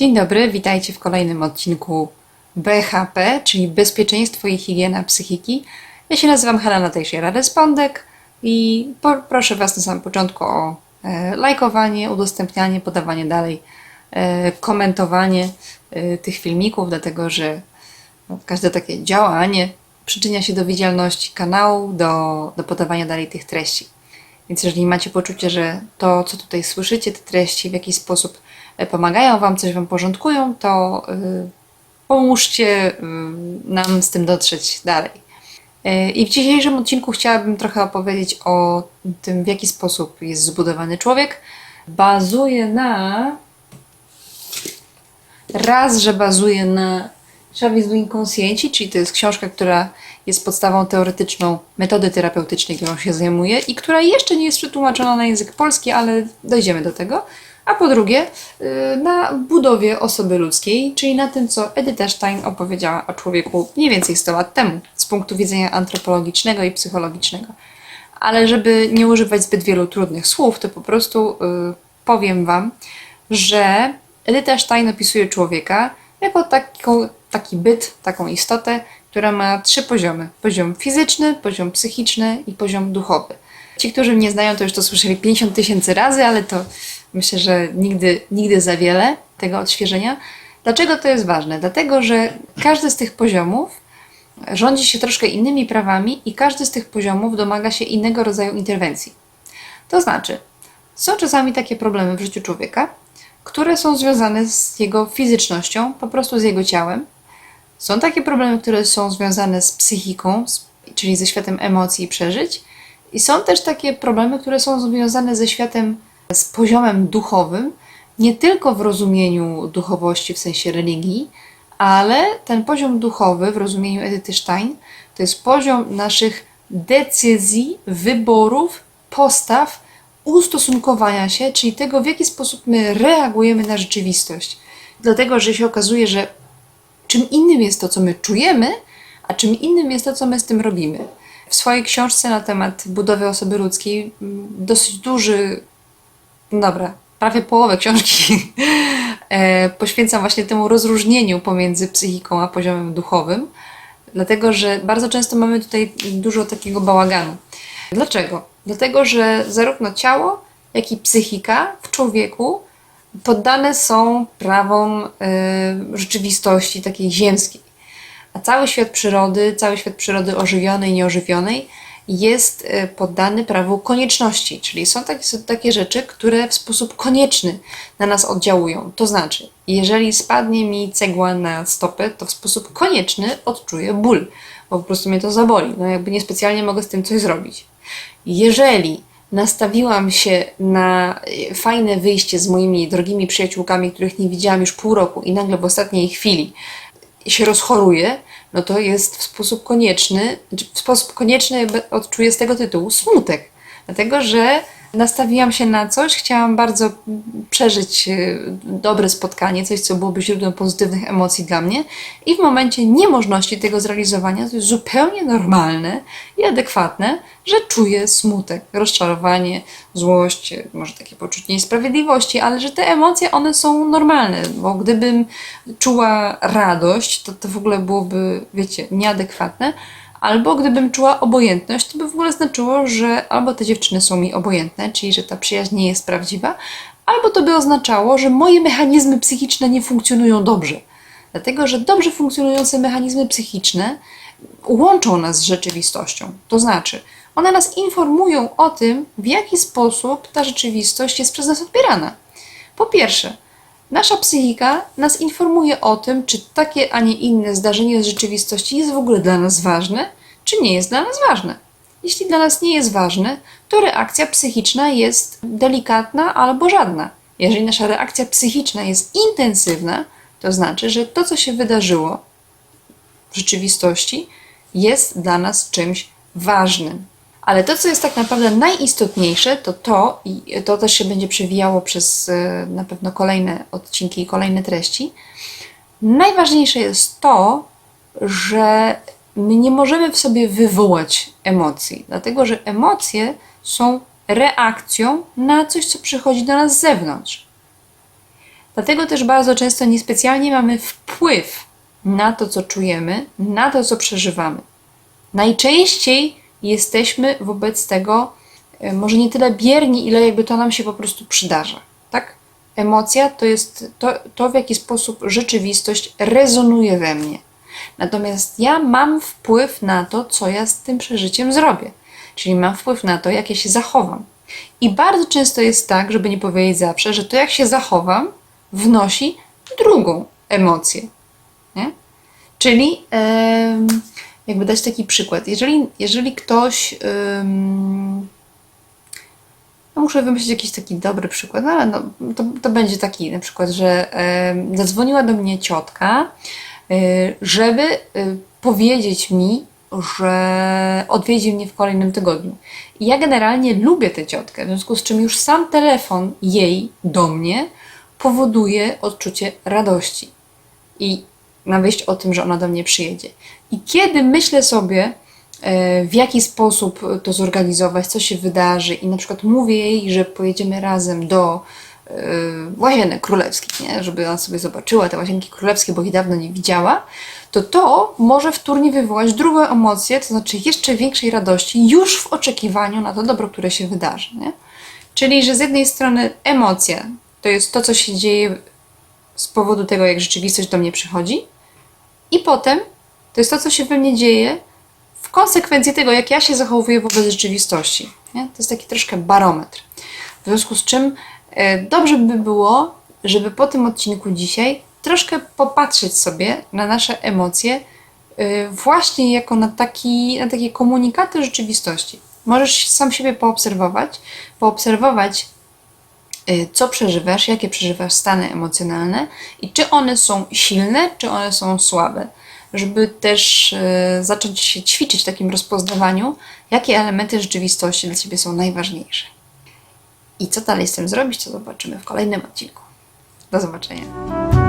Dzień dobry, witajcie w kolejnym odcinku BHP, czyli Bezpieczeństwo i Higiena Psychiki. Ja się nazywam Helena Tejsiera Respondek i proszę Was na samym początku o e, lajkowanie, udostępnianie, podawanie dalej, e, komentowanie e, tych filmików, dlatego że no, każde takie działanie przyczynia się do widzialności kanału, do, do podawania dalej tych treści. Więc jeżeli macie poczucie, że to, co tutaj słyszycie, te treści w jakiś sposób pomagają Wam, coś Wam porządkują, to y, pomóżcie y, nam z tym dotrzeć dalej. Y, I w dzisiejszym odcinku chciałabym trochę opowiedzieć o tym, w jaki sposób jest zbudowany człowiek. Bazuje na. Raz, że bazuje na Chavez do Inconscienti, czyli to jest książka, która jest podstawą teoretyczną metody terapeutycznej, którą się zajmuje i która jeszcze nie jest przetłumaczona na język polski, ale dojdziemy do tego. A po drugie, y, na budowie osoby ludzkiej, czyli na tym, co Edyta Stein opowiedziała o człowieku mniej więcej 100 lat temu, z punktu widzenia antropologicznego i psychologicznego. Ale żeby nie używać zbyt wielu trudnych słów, to po prostu y, powiem Wam, że Edyta Stein opisuje człowieka jako taką, taki byt, taką istotę, która ma trzy poziomy: poziom fizyczny, poziom psychiczny i poziom duchowy. Ci, którzy mnie znają, to już to słyszeli 50 tysięcy razy, ale to myślę, że nigdy, nigdy za wiele tego odświeżenia. Dlaczego to jest ważne? Dlatego, że każdy z tych poziomów rządzi się troszkę innymi prawami i każdy z tych poziomów domaga się innego rodzaju interwencji. To znaczy, są czasami takie problemy w życiu człowieka, które są związane z jego fizycznością, po prostu z jego ciałem. Są takie problemy, które są związane z psychiką, czyli ze światem emocji i przeżyć. I są też takie problemy, które są związane ze światem, z poziomem duchowym, nie tylko w rozumieniu duchowości w sensie religii, ale ten poziom duchowy w rozumieniu Edyty Stein to jest poziom naszych decyzji, wyborów, postaw, ustosunkowania się, czyli tego, w jaki sposób my reagujemy na rzeczywistość. Dlatego, że się okazuje, że czym innym jest to, co my czujemy, a czym innym jest to, co my z tym robimy. W swojej książce na temat budowy osoby ludzkiej, mm, dosyć duży, dobra, prawie połowę książki e, poświęcam właśnie temu rozróżnieniu pomiędzy psychiką a poziomem duchowym, dlatego że bardzo często mamy tutaj dużo takiego bałaganu. Dlaczego? Dlatego, że zarówno ciało, jak i psychika w człowieku poddane są prawom y, rzeczywistości takiej ziemskiej. A cały świat przyrody, cały świat przyrody ożywionej i nieożywionej jest y, poddany prawu konieczności, czyli są takie, są takie rzeczy, które w sposób konieczny na nas oddziałują. To znaczy, jeżeli spadnie mi cegła na stopę, to w sposób konieczny odczuję ból, bo po prostu mnie to zaboli. No jakby niespecjalnie mogę z tym coś zrobić. Jeżeli nastawiłam się na y, fajne wyjście z moimi drogimi przyjaciółkami, których nie widziałam już pół roku i nagle w ostatniej chwili się rozchoruję, no to jest w sposób konieczny, w sposób konieczny odczuję z tego tytułu smutek. Dlatego, że nastawiłam się na coś, chciałam bardzo przeżyć y, dobre spotkanie, coś, co byłoby źródłem pozytywnych emocji dla mnie i w momencie niemożności tego zrealizowania to jest zupełnie normalne i adekwatne, że czuję smutek, rozczarowanie, złość, y, może takie poczucie niesprawiedliwości, ale że te emocje, one są normalne, bo gdybym czuła radość, to to w ogóle byłoby, wiecie, nieadekwatne, Albo gdybym czuła obojętność, to by w ogóle znaczyło, że albo te dziewczyny są mi obojętne, czyli że ta przyjaźń nie jest prawdziwa, albo to by oznaczało, że moje mechanizmy psychiczne nie funkcjonują dobrze. Dlatego, że dobrze funkcjonujące mechanizmy psychiczne łączą nas z rzeczywistością. To znaczy, one nas informują o tym, w jaki sposób ta rzeczywistość jest przez nas odbierana. Po pierwsze, Nasza psychika nas informuje o tym, czy takie, a nie inne zdarzenie z rzeczywistości jest w ogóle dla nas ważne, czy nie jest dla nas ważne. Jeśli dla nas nie jest ważne, to reakcja psychiczna jest delikatna albo żadna. Jeżeli nasza reakcja psychiczna jest intensywna, to znaczy, że to, co się wydarzyło w rzeczywistości, jest dla nas czymś ważnym. Ale to, co jest tak naprawdę najistotniejsze, to to, i to też się będzie przewijało przez e, na pewno kolejne odcinki i kolejne treści. Najważniejsze jest to, że my nie możemy w sobie wywołać emocji, dlatego że emocje są reakcją na coś, co przychodzi do nas z zewnątrz. Dlatego też bardzo często niespecjalnie mamy wpływ na to, co czujemy, na to, co przeżywamy. Najczęściej jesteśmy wobec tego e, może nie tyle bierni, ile jakby to nam się po prostu przydarza. Tak? Emocja to jest to, to, w jaki sposób rzeczywistość rezonuje we mnie. Natomiast ja mam wpływ na to, co ja z tym przeżyciem zrobię. Czyli mam wpływ na to, jak ja się zachowam. I bardzo często jest tak, żeby nie powiedzieć zawsze, że to, jak się zachowam, wnosi drugą emocję. Nie? Czyli em, jakby dać taki przykład. Jeżeli, jeżeli ktoś. em, no muszę wymyślić jakiś taki dobry przykład, no ale no, to, to będzie taki na przykład, że zadzwoniła do mnie ciotka, y, żeby y, powiedzieć mi, że odwiedzi mnie w kolejnym tygodniu. I ja generalnie lubię tę ciotkę, w związku z czym już sam telefon jej do mnie powoduje odczucie radości i na myśl o tym, że ona do mnie przyjedzie. I kiedy myślę sobie, e, w jaki sposób to zorganizować, co się wydarzy, i na przykład mówię jej, że pojedziemy razem do e, Łazienek Królewskich, nie? żeby ona sobie zobaczyła te Łazienki Królewskie, bo ich dawno nie widziała, to to może wtórnie wywołać drugą emocję, to znaczy jeszcze większej radości już w oczekiwaniu na to dobro, które się wydarzy. Nie? Czyli, że z jednej strony emocja to jest to, co się dzieje z powodu tego, jak rzeczywistość do mnie przychodzi, i potem to jest to, co się we mnie dzieje w konsekwencji tego, jak ja się zachowuję wobec rzeczywistości. Nie? To jest taki troszkę barometr. W związku z czym e, dobrze by było, żeby po tym odcinku dzisiaj troszkę popatrzeć sobie na nasze emocje e, właśnie jako na, taki, na takie komunikaty rzeczywistości. Możesz sam siebie poobserwować, poobserwować co przeżywasz, jakie przeżywasz stany emocjonalne i czy one są silne, czy one są słabe. Żeby też y, zacząć się ćwiczyć w takim rozpoznawaniu, jakie elementy rzeczywistości dla Ciebie są najważniejsze. I co dalej z tym zrobić, to zobaczymy w kolejnym odcinku. Do zobaczenia.